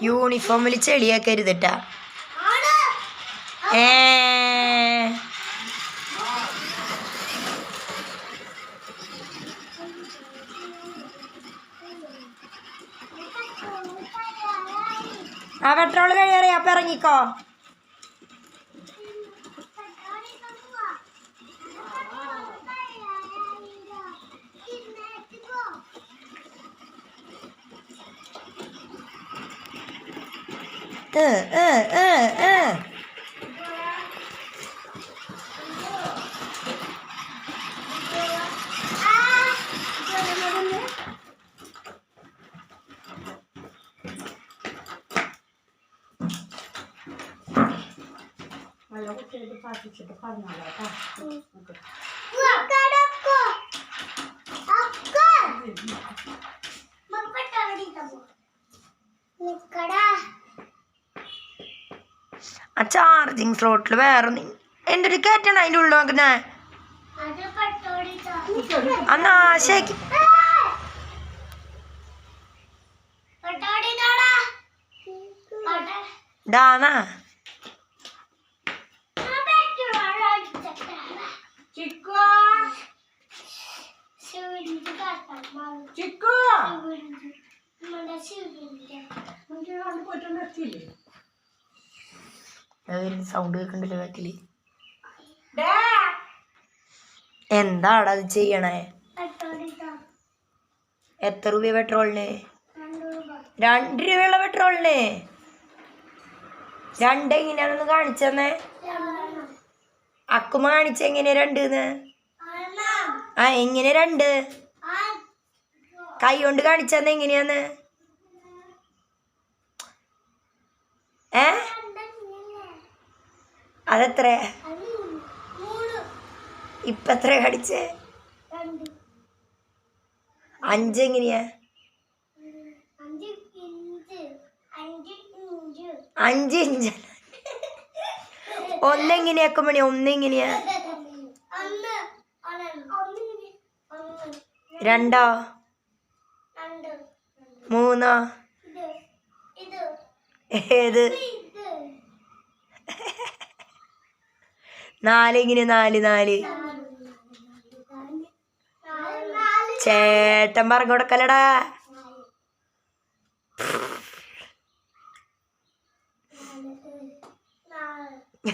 യൂണിഫോമിൽ ചെളിയാക്കരുതട്ടാ ആ പെട്രോൾ കഴിയാറേ അപ്പൊ ഇറങ്ങിക്കോ. うんうんうんうんเราก็เจอภาพที่จะภาพหนาแล้วค่ะโอเค ఇక్కడ ആ ചാർജിങ് സ്ലോട്ടിൽ വേറെ നീ- എന്റെ ഒരു കയറ്റണം അതിന്റെ ഉള്ളിൽ നോക്കുന്നേ. ആ ചിക്കോ. ചിക്കോ ചിക്കു ചിക്കു പോയിട്ടുണ്ട് എത്തിയില്ലേ സൗണ്ട് കേൾക്കണ്ടല്ലോ ബാക്കിൽ എന്താടാ അത് ചെയ്യണേ? എത്ര രൂപ പെട്രോളിന് രണ്ട് രൂപയുള്ള പെട്രോളിന് രണ്ട് എങ്ങനെയാണെന്ന് കാണിച്ചെന്നേ അക്കുമ കാണിച്ച എങ്ങനെയാ രണ്ട് ആ എങ്ങനെ രണ്ട്? കൈ കൊണ്ട് കാണിച്ചെന്ന് എങ്ങനെയാന്ന്? ഏ? അതെത്ര? ഇപ്പൊ എത്ര കടിച്ചേ? അഞ്ച് എങ്ങനെയാ? അഞ്ച് ഇഞ്ച്. ഒന്നെങ്ങനെയാക്കും മണി ഒന്നെങ്ങനെയാ രണ്ടോ? മൂന്നോ? ഏത്? നാല് ഇങ്ങനെ നാല് നാല്. ചേട്ടൻ പറഞ്ഞു കൊടുക്കലടാ. Yeah.